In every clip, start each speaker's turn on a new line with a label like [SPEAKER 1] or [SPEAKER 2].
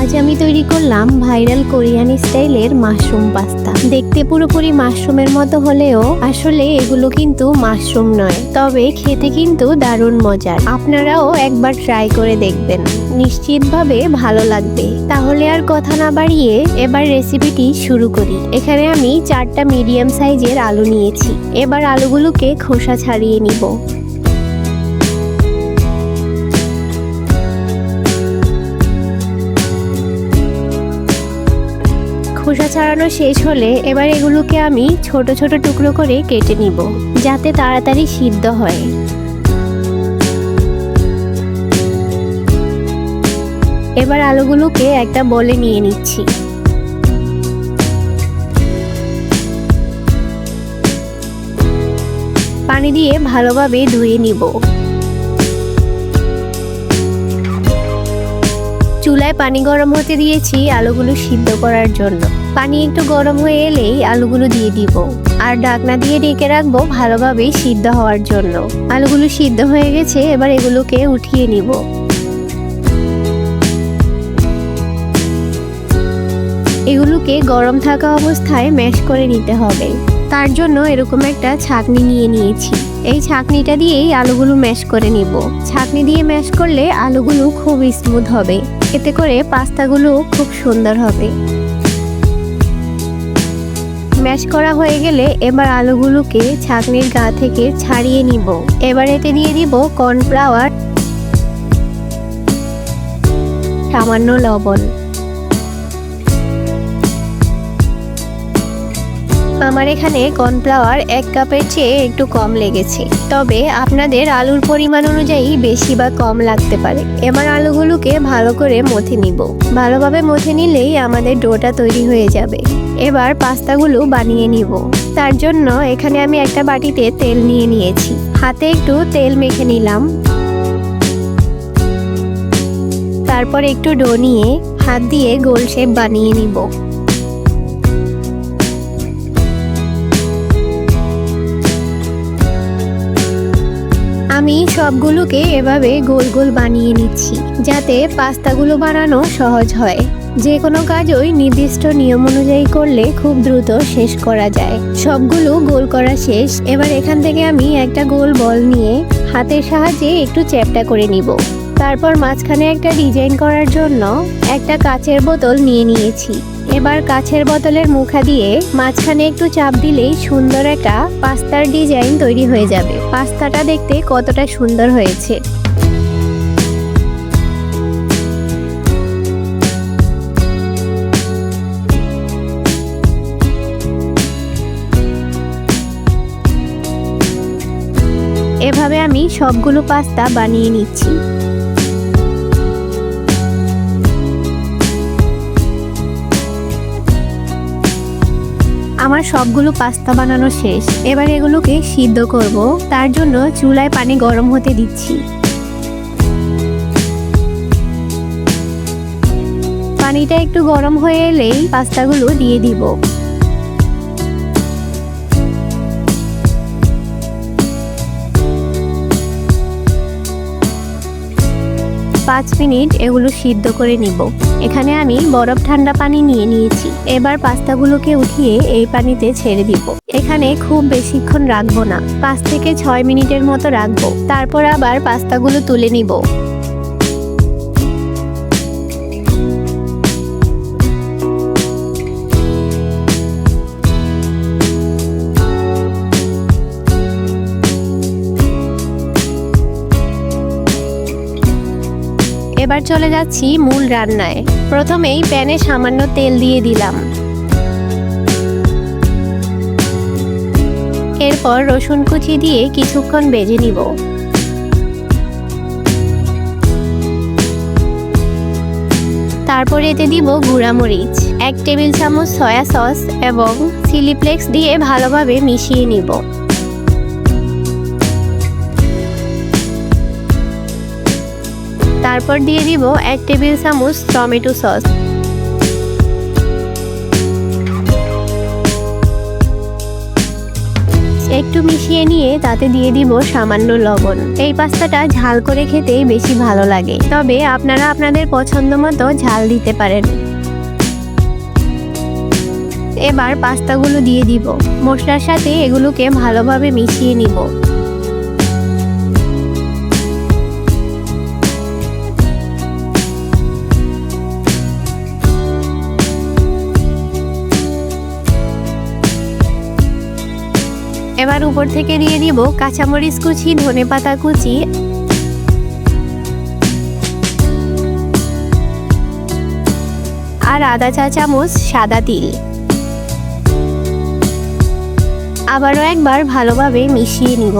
[SPEAKER 1] আজ আমি তৈরি করলাম ভাইরাল কোরিয়ান স্টাইলের মাশরুম পাস্তা। দেখতে পুরোপুরি মাশরুমের মতো হলেও আসলে এগুলো কিন্তু মাশরুম নয়, তবে খেতে কিন্তু দারুণ মজার। আপনারাও একবার ট্রাই করে দেখবেন। নিশ্চিতভাবে ভালো লাগবে। তাহলে আর কথা না বাড়িয়ে এবার রেসিপিটি শুরু করি। এখানে আমি চারটা মিডিয়াম সাইজের আলু নিয়েছি। এবার আলুগুলোকে খোসা ছাড়িয়ে নিব। খোসা ছাড়ানো শেষ হলে এবার এগুলোকে আমি ছোট ছোট টুকরো করে কেটে নিব, যাতে তাড়াতাড়ি সিদ্ধ হয়। এবার আলুগুলোকে একটা বলে নিয়ে নিচ্ছি। পানি দিয়ে ভালোভাবে ধুয়ে নিব। চুলায় পানি গরম হতে দিয়েছি আলুগুলো সিদ্ধ করার জন্য। পানি একটু গরম হয়ে এলেই আলুগুলো দিয়ে দিব। আর ঢাকনা দিয়ে ডেকে রাখব ভালোভাবে সিদ্ধ হওয়ার জন্য। আলুগুলো সিদ্ধ হয়ে গেছে, এবার এগুলোকে উঠিয়ে নিব। এগুলোকে গরম থাকা অবস্থায় ম্যাশ করে নিতে হবে। তার জন্য এরকম একটা ছাকনি নিয়ে নিয়েছি। এই ছাকনিটা দিয়েই আলুগুলো ম্যাশ করে নিব। ছাকনি দিয়ে ম্যাশ করলে আলুগুলো খুব স্মুথ হবে। এতে করে পাস্তাগুলো খুব সুন্দর হবে। ম্যাশ করা হয়ে গেলে এবার আলুগুলোকে ছাঁকনির গা থেকে ছাড়িয়ে নিব। এবার এতে দিয়ে দিব কর্নফ্লাওয়ার, সামান্য লবণ। আমার এখানে কর্নফ্লাওয়ার এক কাপের চেয়ে একটু কম লেগেছে। তবে আপনাদের আলুর পরিমাণ অনুযায়ী বেশি বা কম লাগতে পারে। এবার আলুগুলোকে ভালো করে মথে নিব। ভালোভাবে মথে নিলেই আমাদের ডোটা তৈরি হয়ে যাবে। এবার পাস্তাগুলো বানিয়ে নিব। তার জন্য এখানে আমি একটা বাটিতে তেল নিয়ে নিয়েছি। হাতে একটু তেল মেখে নিলাম। তারপর একটু ডো নিয়ে হাত দিয়ে গোল শেপ বানিয়ে নিব। আমি সবগুলোকে এভাবে গোল গোল বানিয়ে নিচ্ছি, যাতে পাস্তাগুলো বানানো সহজ হয়। যে কোনো কাজই নির্দিষ্ট নিয়ম অনুযায়ী করলে খুব দ্রুত শেষ করা যায়। সবগুলো গোল করা শেষ, এবার এখান থেকে আমি একটা গোল বল নিয়ে হাতের সাহায্যে একটু চ্যাপটা করে নিব। তারপর মাঝখানে একটা ডিজাইন করার জন্য একটা কাচের বোতল নিয়ে নিয়েছি। এবার কাছের বোতলের মুখা দিয়ে মাঝখানে একটু চাপ দিলেই সুন্দর একটা পাস্তার ডিজাইন তৈরি হয়ে যাবে। পাস্তাটা দেখতে কতটা সুন্দর হয়েছে। এভাবে আমি সবগুলো পাস্তা বানিয়ে নিচ্ছি। আমার সবগুলো পাস্তা বানানো শেষ। এবার এগুলোকে সিদ্ধ করব। তার জন্য চুলায় পানি গরম হতে দিচ্ছি। পানিটা একটু গরম হয়ে এলেই পাস্তাগুলো দিয়ে দিব। পাঁচ মিনিট এগুলো সিদ্ধ করে নিব। এখানে আমি বরফ ঠান্ডা পানি নিয়ে নিয়েছি। এবার পাস্তাগুলোকে উঠিয়ে এই পানিতে ছেড়ে দিব। এখানে খুব বেশিক্ষণ রাখব না। পাঁচ থেকে ছয় মিনিটের মতো রাখব। তারপর আবার পাস্তাগুলো তুলে নিব। এবার চলে যাচ্ছি মূল রান্নায়। প্রথমেই প্যানে সামান্য তেল দিয়ে দিলাম। এরপর রসুন কুচি দিয়ে কিছুক্ষণ বেজে নিব। তারপর এতে দিব গুঁড়ামরিচ, এক টেবিল চামচ সয়া সস এবং চিলিপ্লেক্স দিয়ে ভালোভাবে মিশিয়ে নিব। তারপর দিয়ে দিব এক টেবিল চামচ টমেটো সস। একটু মিশিয়ে নিয়ে তাতে দিয়ে দিব সামান্য লবণ। এই পাস্তাটা ঝাল করে খেতেই বেশি ভালো লাগে। তবে আপনারা আপনাদের পছন্দ মতো ঝাল দিতে পারেন। এবার পাস্তাগুলো দিয়ে দিব। মশলার সাথে এগুলোকে ভালোভাবে মিশিয়ে নিব। এবার উপর থেকে নিয়ে দিব কাঁচামরিচ কুচি, ধনে পাতা কুচি। আর আদা চা চামচ, সাদা তিল। আবারও একবার ভালোভাবে মিশিয়ে নিব।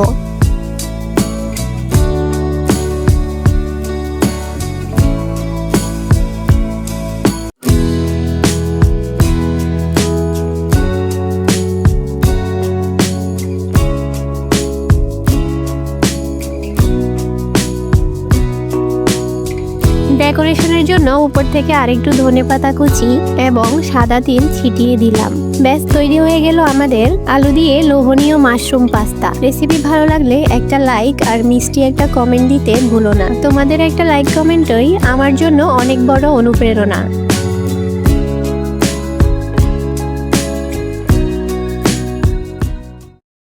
[SPEAKER 1] ডেকোরেশনের জন্য উপর থেকে আরেকটু ধনে পাতা কুচি এবং সাদা তিল ছিটিয়ে দিলাম। ব্যাস, তৈরি হয়ে গেল আমাদের আলু দিয়ে লোভনীয় মাশরুম পাস্তা। রেসিপি ভালো লাগলে একটা লাইক আর মিষ্টি একটা কমেন্ট দিতে ভুলো না। তোমাদের একটা লাইক কমেন্টই আমার জন্য অনেক বড় অনুপ্রেরণা।